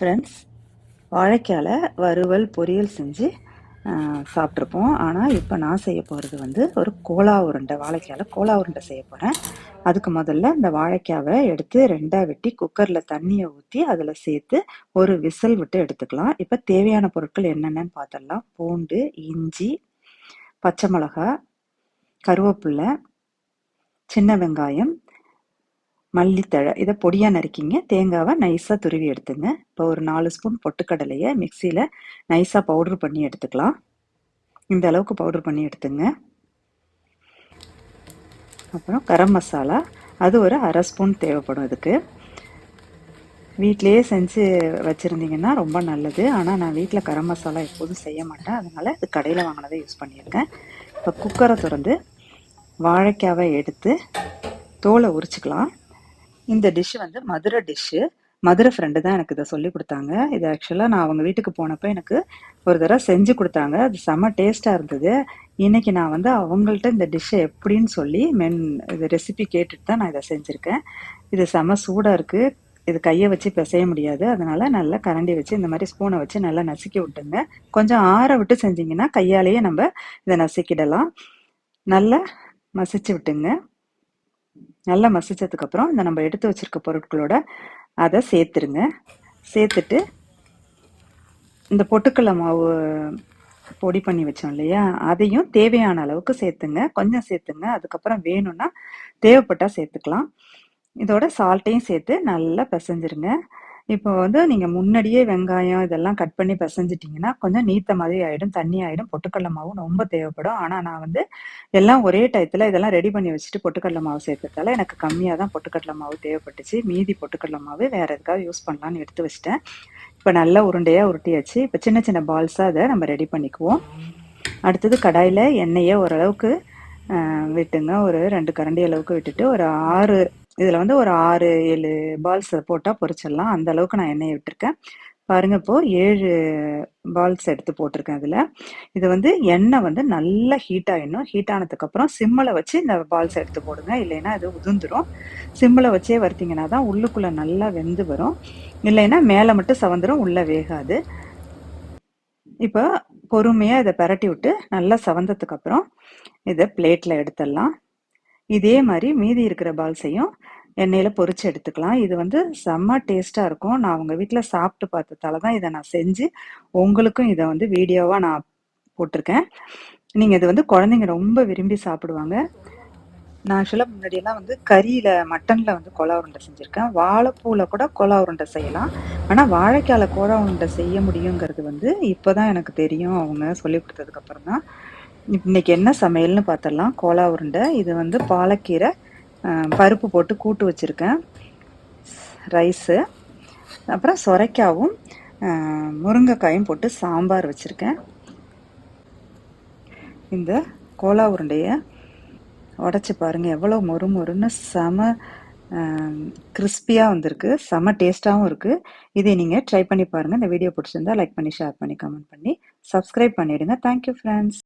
Friends வாழைக்கால வறுவல் பொரியல் செஞ்சு சாப்பிட்ருப்போம் ஆனால் இப்போ நான் செய்ய போகிறது வந்து ஒரு கோலா உருண்டை வாழைக்கால கோலா உருண்டை செய்ய போகிறேன் அதுக்கு முதல்ல இந்த வாழைக்காவை எடுத்து ரெண்டாக வெட்டி குக்கரில் தண்ணியை ஊற்றி அதில் சேர்த்து ஒரு விசில் விட்டு எடுத்துக்கலாம். இப்போ தேவையான பொருட்கள் என்னென்னு பார்த்துடலாம் பூண்டு இஞ்சி பச்சை மிளகா கருவேப்பில்லை சின்ன வெங்காயம் மல்லித்தழை இதை பொடியாக நறுக்கிங்க. தேங்காவை நைஸாக துருவி எடுத்துங்க. இப்போ ஒரு நாலு ஸ்பூன் பொட்டுக்கடலையை மிக்சியில் நைஸாக பவுட்ரு பண்ணி எடுத்துக்கலாம். இந்த அளவுக்கு பவுட்ரு பண்ணி எடுத்துங்க. அப்புறம் கரம் மசாலா அது ஒரு அரை ஸ்பூன் தேவைப்படும் இதுக்கு வீட்டிலையே செஞ்சு வச்சுருந்தீங்கன்னா ரொம்ப நல்லது. ஆனால் நான் வீட்டில் கரம் மசாலா எப்போதும் செய்ய மாட்டேன். அதனால் இது கடையில் வாங்கினதை யூஸ் பண்ணியிருக்கேன். இப்போ குக்கரை திறந்து வாழைக்காவை எடுத்து தோலை உரிச்சுக்கலாம். இந்த டிஷ் வந்து மதுரை டிஷ்ஷு மதுரை ஃப்ரெண்டு தான் எனக்கு இதை சொல்லி கொடுத்தாங்க. இது ஆக்சுவலாக நான் அவங்க வீட்டுக்கு போனப்போ எனக்கு ஒரு தடவை செஞ்சு கொடுத்தாங்க. அது செம்ம டேஸ்ட்டாக இருந்தது. இன்னைக்கு நான் வந்து அவங்கள்ட்ட இந்த டிஷ்ஷை எப்படின்னு சொல்லி மென் இது ரெசிபி கேட்டுட்டு தான் நான் இதை செஞ்சுருக்கேன். இது செம்ம சூடாக இருக்குது இது கையை வச்சு பிசைய முடியாது. அதனால நல்லா கரண்டி வச்சு இந்த மாதிரி ஸ்பூனை வச்சு நல்லா நசுக்கி விட்டுங்க கொஞ்சம் ஆற விட்டு செஞ்சிங்கன்னா கையாலேயே நம்ம இதை நசுக்கிடலாம். நல்லா மசிச்சு விட்டுங்க. நல்லா மசிச்சதுக்கப்புறம் இந்த நம்ம எடுத்து வச்சிருக்க பொருட்களோட அதை சேர்த்துருங்க. சேர்த்துட்டு இந்த பொட்டுக்கடலை மாவு பொடி பண்ணி வச்சோம் இல்லையா? அதையும் தேவையான அளவுக்கு சேர்த்துங்க. கொஞ்சம் சேர்த்துங்க. அதுக்கப்புறம் வேணும்னா தேவைப்பட்டால் சேர்த்துக்கலாம். இதோட சால்ட்டையும் சேர்த்து நல்லா பிசைஞ்சிருங்க. இப்போ வந்து நீங்கள் முன்னாடியே வெங்காயம் இதெல்லாம் கட் பண்ணி பிசைஞ்சிட்டிங்கன்னா கொஞ்சம் நீத்த மாதிரி ஆகிடும் தண்ணி ஆகிடும் பொட்டுக்கடலை மாவும் ரொம்ப தேவைப்படும். ஆனால் நான் வந்து எல்லாம் ஒரே டயத்தில் இதெல்லாம் ரெடி பண்ணி வச்சுட்டு பொட்டுக்கடலை மாவு சேர்த்ததால எனக்கு கம்மியாக தான் பொட்டுக்கடலை மாவு தேவைப்பட்டுச்சு. மீதி பொட்டுக்கடலை மாவு வேறு எதுக்காக யூஸ் பண்ணலான்னு எடுத்து வச்சிட்டேன். இப்போ நல்லா உருண்டையாக உருட்டியாச்சு. இப்போ சின்ன சின்ன பால்ஸாக அதை நம்ம ரெடி பண்ணிக்குவோம். அடுத்தது கடாயில் எண்ணெயை ஓரளவுக்கு விட்டுங்க. ஒரு ரெண்டு கரண்டி அளவுக்கு விட்டுட்டு ஒரு ஆறு இதில் வந்து ஒரு ஆறு ஏழு பால்ஸ் போட்டால் பொரிச்சிடலாம். அந்த அளவுக்கு நான் எண்ணெயை விட்டுருக்கேன். பாருங்க இப்போ ஏழு பால்ஸ் எடுத்து போட்டிருக்கேன் அதில். இது வந்து எண்ணெய் வந்து நல்லா ஹீட் ஆகிடணும் ஹீட் ஆனதுக்கப்புறம் சிம்மில் வச்சு இந்த பால்ஸ் எடுத்து போடுங்க. இல்லைன்னா இது உதிர்ந்துடும் சிம்மில் வச்சே வறுத்தீங்கன்னா தான் உள்ளுக்குள்ளே நல்லா வெந்து வரும். இல்லைன்னா மேலே மட்டும் சவந்துடும் உள்ளே வேகாது. இப்போ பொறுமையாக இதை பரட்டி விட்டு நல்லா சவந்ததுக்கப்புறம் இதை பிளேட்டில் எடுத்துடலாம். இதே மாதிரி மீதி இருக்கிற பால்ஸையும் எண்ணெயில் பொறிச்சு எடுத்துக்கலாம். இது வந்து செம்ம டேஸ்ட்டாக இருக்கும். நான் அவங்க வீட்டில் சாப்பிட்டு பார்த்ததால தான் இதை நான் செஞ்சு உங்களுக்கும் இதை வந்து வீடியோவாக நான் போட்டிருக்கேன். நீங்கள் இது வந்து குழந்தைங்க ரொம்ப விரும்பி சாப்பிடுவாங்க. நான் ஆக்சுவலாக முன்னாடியெல்லாம் வந்து கறியில் மட்டனில் வந்து கொலா உருண்டை செஞ்சுருக்கேன். வாழைப்பூவில் கூட கொலா உருண்டை செய்யலாம். ஆனால் வாழைக்கால கோலா உருண்டை செய்ய முடியுங்கிறது வந்து இப்போ தான் எனக்கு தெரியும். அவங்க சொல்லி கொடுத்ததுக்கப்புறம் தான். இன்னைக்கு என்ன சமையல்னு பார்த்துடலாம் கோலா உருண்டை இது வந்து பாலக்கீரை பருப்பு போட்டு கூட்டு வச்சுருக்கேன். ரைஸு அப்புறம் சொரைக்காவும் முருங்கைக்காயும் போட்டு சாம்பார் வச்சுருக்கேன். இந்த கோலா உருண்டையை உடச்சி பாருங்கள் எவ்வளோ மொறு மொறுன்னு செம கிறிஸ்பியாக வந்திருக்கு. செம டேஸ்ட்டாகவும் இருக்குது இதை நீங்கள் ட்ரை பண்ணி பாருங்கள் இந்த வீடியோ பிடிச்சிருந்தா லைக் பண்ணி ஷேர் பண்ணி கமெண்ட் பண்ணி சப்ஸ்கிரைப் பண்ணிவிடுங்க தேங்க்யூ ஃப்ரெண்ட்ஸ்